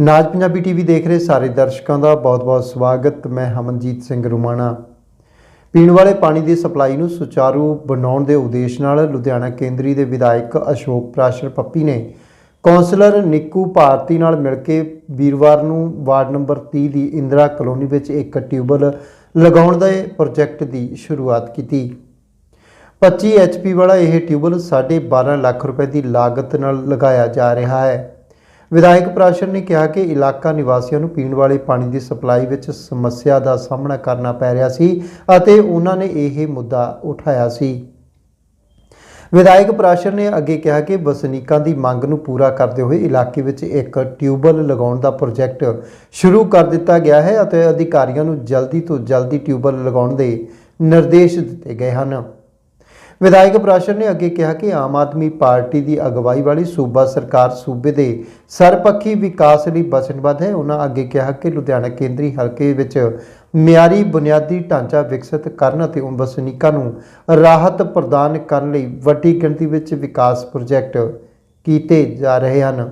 ਨਾਜ Punjabi TV ਦੇਖ ਰਹੇ ਸਾਰੇ ਦਰਸ਼ਕਾਂ ਦਾ ਬਹੁਤ-ਬਹੁਤ ਸਵਾਗਤ। ਮੈਂ ਹਮਨਜੀਤ ਸਿੰਘ ਰੁਮਾਣਾ। ਪੀਣ ਵਾਲੇ ਪਾਣੀ ਦੀ ਸਪਲਾਈ ਨੂੰ ਸੁਚਾਰੂ ਬਣਾਉਣ ਦੇ ਉਦੇਸ਼ ਨਾਲ ਲੁਧਿਆਣਾ ਕੇਂਦਰੀ ਦੇ ਵਿਧਾਇਕ ਅਸ਼ੋਕ ਪ੍ਰਾਸ਼ਰ ਪੱਪੀ ਨੇ ਕੌਂਸਲਰ ਨਿੱਕੂ ਭਾਰਤੀ ਨਾਲ ਮਿਲ ਕੇ ਵੀਰਵਾਰ ਨੂੰ ਵਾਰਡ ਨੰਬਰ 30 ਦੀ ਇੰਦਰਾ ਕਲੋਨੀ ਵਿੱਚ ਇੱਕ ਟਿਊਬਲ ਲਗਾਉਣ ਦੇ ਪ੍ਰੋਜੈਕਟ ਦੀ ਸ਼ੁਰੂਆਤ ਕੀਤੀ। 25 ਐਚਪੀ ਵਾਲਾ ਇਹ ਟਿਊਬਲ 12.5 ਲੱਖ ਰੁਪਏ ਦੀ ਲਾਗਤ ਨਾਲ ਲਗਾਇਆ ਜਾ ਰਿਹਾ ਹੈ। ਵਿਧਾਇਕ ਪ੍ਰਾਸ਼ਰ ਨੇ ਕਿਹਾ ਕਿ ਇਲਾਕਾ ਨਿਵਾਸੀਆਂ ਨੂੰ ਪੀਣ ਵਾਲੇ ਪਾਣੀ ਦੀ ਸਪਲਾਈ ਵਿੱਚ ਸਮੱਸਿਆ ਦਾ ਸਾਹਮਣਾ ਕਰਨਾ ਪੈ ਰਿਹਾ ਸੀ ਅਤੇ ਉਹਨਾਂ ਨੇ ਇਹ ਮੁੱਦਾ ਉਠਾਇਆ ਸੀ। ਵਿਧਾਇਕ ਪ੍ਰਾਸ਼ਰ ਨੇ ਅੱਗੇ ਕਿਹਾ ਕਿ ਵਸਨੀਕਾਂ ਦੀ ਮੰਗ ਨੂੰ ਪੂਰਾ ਕਰਦੇ ਹੋਏ ਇਲਾਕੇ ਵਿੱਚ ਇੱਕ ਟਿਊਬਲ ਲਗਾਉਣ ਦਾ ਪ੍ਰੋਜੈਕਟ ਸ਼ੁਰੂ ਕਰ ਦਿੱਤਾ ਗਿਆ ਹੈ ਅਤੇ ਅਧਿਕਾਰੀਆਂ ਨੂੰ ਜਲਦੀ ਤੋਂ ਜਲਦੀ ਟਿਊਬਲ ਲਗਾਉਣ ਦੇ ਨਿਰਦੇਸ਼ ਦਿੱਤੇ ਗਏ ਹਨ। ਵਿਧਾਇਕ ਪ੍ਰਾਸ਼ਰ ਨੇ ਅੱਗੇ ਕਿਹਾ ਕਿ ਆਮ ਆਦਮੀ ਪਾਰਟੀ ਦੀ ਅਗਵਾਈ ਵਾਲੀ ਸੂਬਾ ਸਰਕਾਰ ਸੂਬੇ ਦੇ ਸਰਪੱਖੀ ਵਿਕਾਸ ਲਈ ਵਚਨਬੱਧ ਹੈ। ਉਹਨਾਂ ਅੱਗੇ ਕਿਹਾ ਕਿ ਲੁਧਿਆਣਾ ਕੇਂਦਰੀ ਹਲਕੇ ਵਿੱਚ ਮਿਆਰੀ ਬੁਨਿਆਦੀ ਢਾਂਚਾ ਵਿਕਸਿਤ ਕਰਨ ਅਤੇ ਉਹਨਾਂ ਵਸਨੀਕਾਂ ਨੂੰ ਰਾਹਤ ਪ੍ਰਦਾਨ ਕਰਨ ਲਈ ਵੱਡੀ ਗਿਣਤੀ ਵਿੱਚ ਵਿਕਾਸ ਪ੍ਰੋਜੈਕਟ ਕੀਤੇ ਜਾ ਰਹੇ ਹਨ।